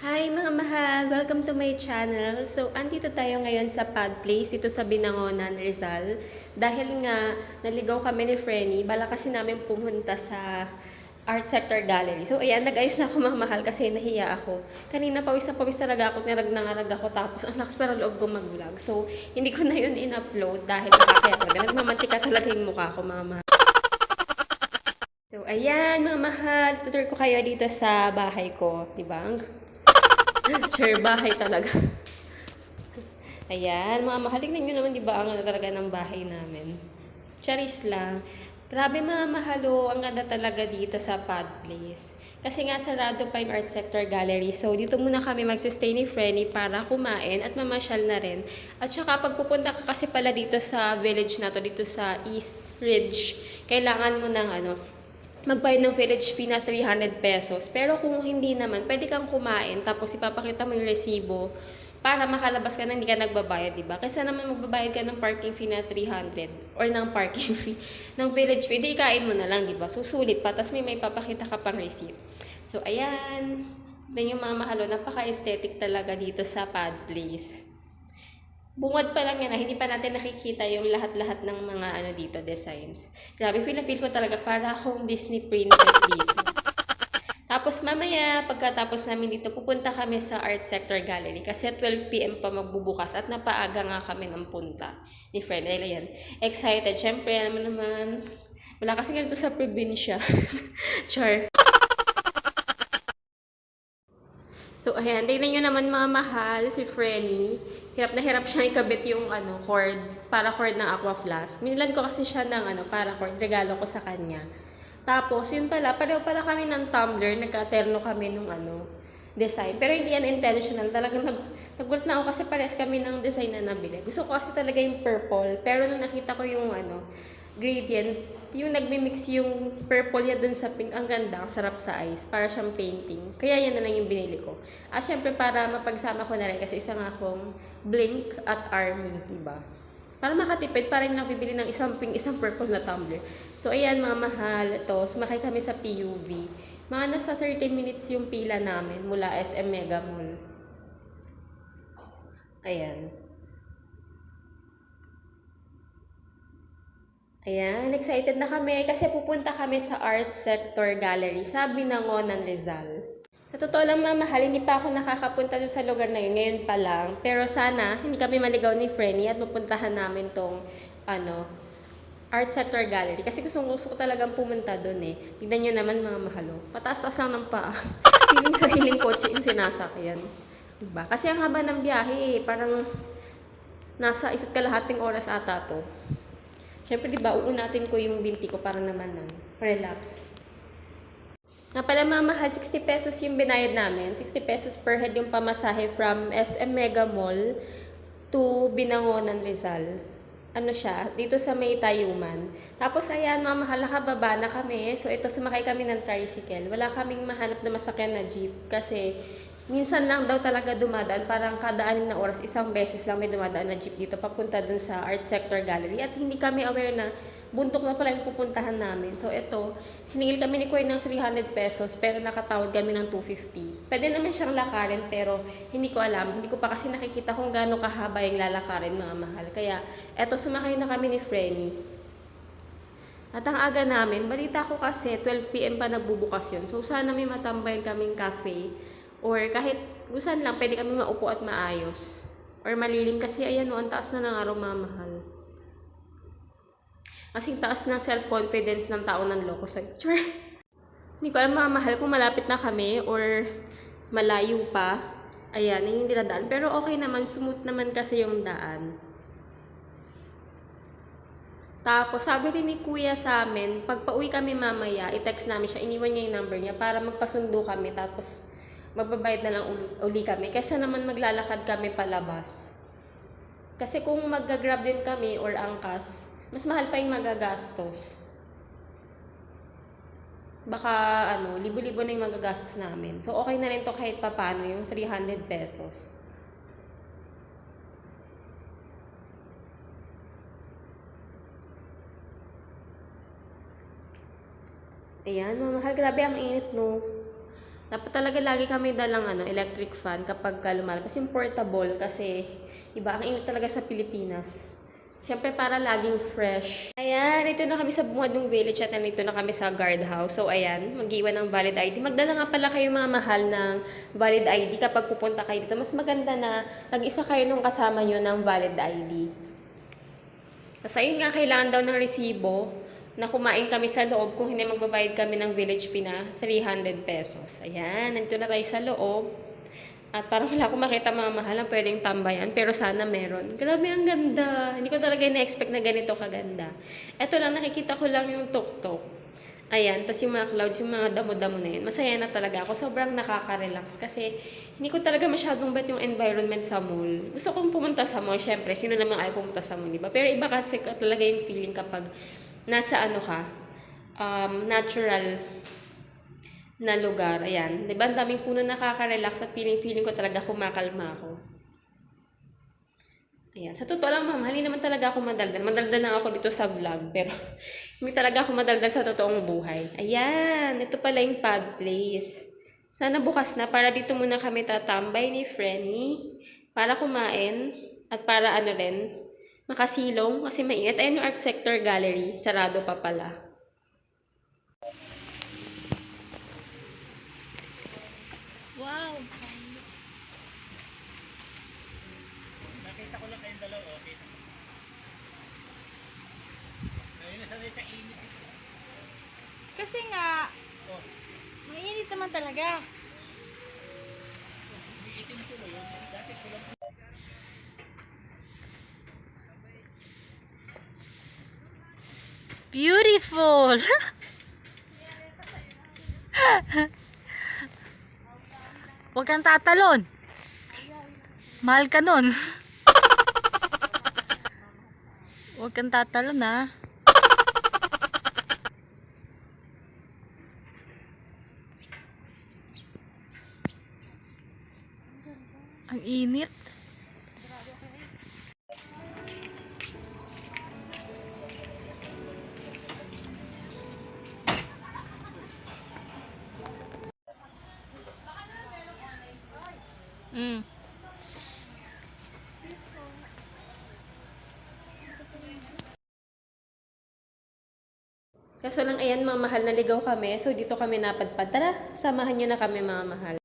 Hi mga mahal! Welcome to my channel. So, andito tayo ngayon sa Pad Place, dito sa Binangonan, Rizal. Dahil nga, naligaw kami ni Frenny, bala kasi namin pumunta sa Art Sector Gallery. So, ayan, nag-ayos na ako mga mahal kasi nahiya ako. Kanina pawis na pawis talaga ako, nirag na ngarag ako, tapos ang lakas para loob ko mag-vlog. So, hindi ko na yun in-upload dahil nakakaya talaga. Nagmamantika talaga yung mukha ko mga mahal. So, ayan mga mahal, tutur ko kayo dito sa bahay ko, di ba? Ang Share bahay talaga. Ayan, mga mahal, tingnan nyo naman, di ba, ang ganda talaga ng bahay namin. Charis lang. Grabe mga mahalo, ang ganda talaga dito sa Pad Place. Kasi nga sarado pa yung Art Sector Gallery. So, dito muna kami magsistay ni Frenny para kumain at mamasyal na rin. At saka, pag pupunta ka kasi pala dito sa village na to, dito sa East Ridge, kailangan mo ng ano, magbayad ng village fee na 300 pesos. Pero kung hindi naman, pwede kang kumain tapos ipapakita mo yung resibo para makalabas ka na hindi ka nagbabayad, di ba? Kasi naman magbabayad ka ng parking fee na 300 or ng parking fee ng village fee, di ikain mo na lang, di ba? Susulit pa, tapos may may papakita ka pang receipt. So, ayan. Then yung mga mahalo, napaka-aesthetic talaga dito sa Pad Place. Bungad pa lang yan, ah, hindi pa natin nakikita yung lahat-lahat ng mga ano dito, designs. Grabe, feel na feel ko talaga para akong Disney princess dito. Tapos mamaya, pagkatapos namin dito, pupunta kami sa Art Sector Gallery kasi at 12pm pa magbubukas at napaaga nga kami ng punta ni friend. Ayun, ayan. Excited. Siyempre, naman naman, wala kasi ganito sa probinsya. Char. So, ayan. Tignan nyo naman mga mahal, si Frenny. Hirap na hirap siya ikabit yung ano, cord, para cord ng aqua flask. Minilan ko kasi siya ng ano, para cord. Regalo ko sa kanya. Tapos, yun pala, pareho pala kami ng tumbler. Nagka-terno kami nung ano, design. Pero hindi yan intentional. Talagang nag, nagulat na ako kasi pares kami ng design na nabili. Gusto ko kasi talaga yung purple. Pero nung nakita ko yung ano, gradient, yung nagmi-mix yung purple niya dun sa pink, ang ganda, ang sarap sa eyes, para siyang painting. Kaya yan na lang yung binili ko. At syempre para mapagsama ko na rin kasi isa nga akong blink at army, di ba? Para makatipid, parang nakabibili ng isang pink, isang purple na tumbler. So ayan mga mahal, ito, sumakay kami sa PUV. Mga nasa 30 minutes yung pila namin mula SM Mega Mall. Ayan. Ayan, excited na kami kasi pupunta kami sa Art Sector Gallery sa Binangonan, Rizal. Sa totoo lang mga mahal, hindi pa ako nakakapunta doon sa lugar na yun, ngayon pa lang. Pero sana, hindi kami maligaw ni Frenny at mapuntahan namin tong, ano, Art Sector Gallery. Kasi gusto, gusto ko talagang pumunta doon eh. Tignan nyo naman mga mahalo. Pataas-taas lang ng paa. Feeling sariling kotse yung sinasakyan. Diba? Kasi ang haba ng biyahe eh. Parang nasa isa't kalahating oras ata to. Siyempre, di ba, uunatin ko yung binti ko para naman na relax. Nga pala mga mahal, 60 pesos yung binayad namin. 60 pesos per head yung pamasahe from SM Mega Mall to Binangonan, Rizal. Ano siya, dito sa may Tayuman. Tapos ayan, mga mahal, nakababa na kami. So ito, sumakay kami ng tricycle. Wala kaming mahanap na masakyan na jeep kasi minsan lang daw talaga dumadaan, parang kada anim na oras, isang beses lang may dumadaan na jeep dito papunta dun sa Art Sector Gallery. At hindi kami aware na buntok na pala yung pupuntahan namin. So ito, siningil kami ni Kuya ng 300 pesos pero nakatawad kami ng 250. Pwede naman siyang lakarin pero hindi ko alam. Hindi ko pa kasi nakikita kung gaano kahaba yung lalakarin mga mahal. Kaya eto, sumakay na kami ni Frenny. At ang aga namin, balita ko kasi 12pm pa nagbubukas yun. So sana may matambayan kaming cafe or kahit gusan lang, pwede kami maupo at maayos. Or malilim kasi ayan o, ang taas na ng araw mamahal. Kasing taas ng self-confidence ng tao ng loko sa Char. Hindi ko alam mamahal kung malapit na kami or malayo pa. Ayan, yung dinadaan. Pero okay naman, smooth naman kasi yung daan. Tapos, sabi rin ni kuya sa amin, pag pauwi kami mamaya, i-text namin siya, iniwan niya yung number niya para magpasundo kami. Tapos, magbabayad na lang uli, uli kami. Kaysa naman maglalakad kami palabas. Kasi kung mag-grab din kami or angkas, mas mahal pa yung magagastos. Baka, ano, libo-libo na yung magagastos namin. So, okay na rin to kahit papano yung 300 pesos. Ayan, mamahal. Grabe ang init, no? Dapat talaga lagi kami dalang ano, electric fan kapag ka lumalabas. Yung portable kasi iba ang init talaga sa Pilipinas. Siyempre para laging fresh. Ayan, ito na kami sa Bungadong Village at nandito na kami sa guardhouse. So ayan, mag-iwan ng valid ID. Magdala nga pala kayo mga mahal ng valid ID kapag pupunta kayo dito. Mas maganda na nag-isa kayo nung kasama nyo ng valid ID. Kasi ayun nga, kailangan daw ng resibo na kumain kami sa loob kung hindi magbabayad kami ng village fee na 300 pesos. Ayan, nandito na tayo sa loob. At parang wala akong makita mga mahal ang pwedeng tambayan, pero sana meron. Grabe, ang ganda. Hindi ko talaga na-expect na ganito kaganda. Ito lang, nakikita ko lang yung tuk-tuk. Ayan, tas yung mga clouds, yung mga damo-damo na yun. Masaya na talaga ako. Sobrang nakaka-relax kasi hindi ko talaga masyadong bet yung environment sa mall. Gusto kong pumunta sa mall, syempre. Sino naman ayaw pumunta sa mall, di ba? Pero iba kasi ka- talaga yung feeling kapag nasa ano ka, um, natural na lugar. Ayan. Di ba? Ang daming puno nakaka-relax at feeling-feeling ko talaga kumakalma ako. Ayan. Sa totoo lang, ma'am, hindi naman talaga ako madaldal. Madaldal lang ako dito sa vlog, pero hindi talaga ako madaldal sa totoong buhay. Ayan. Ito pala yung pad place. Sana bukas na para dito muna kami tatambay ni Frenny para kumain at para ano rin, makasilong kasi mainit. Ayan yung Art Sector Gallery. Sarado pa pala. Wow! Nakita ko lang kayong dalawa, okay. Ngayon nasanay sa init. Kasi nga, Oh, mainit naman talaga. Beautiful! Huwag kang tatalon. Mahal ka nun. Huwag kang tatalon ha. Ang init. Mm. Kaso lang, ayan, mga mahal, naligaw kami. So, dito kami napadpad. Tara, samahan nyo na kami, mga mahal.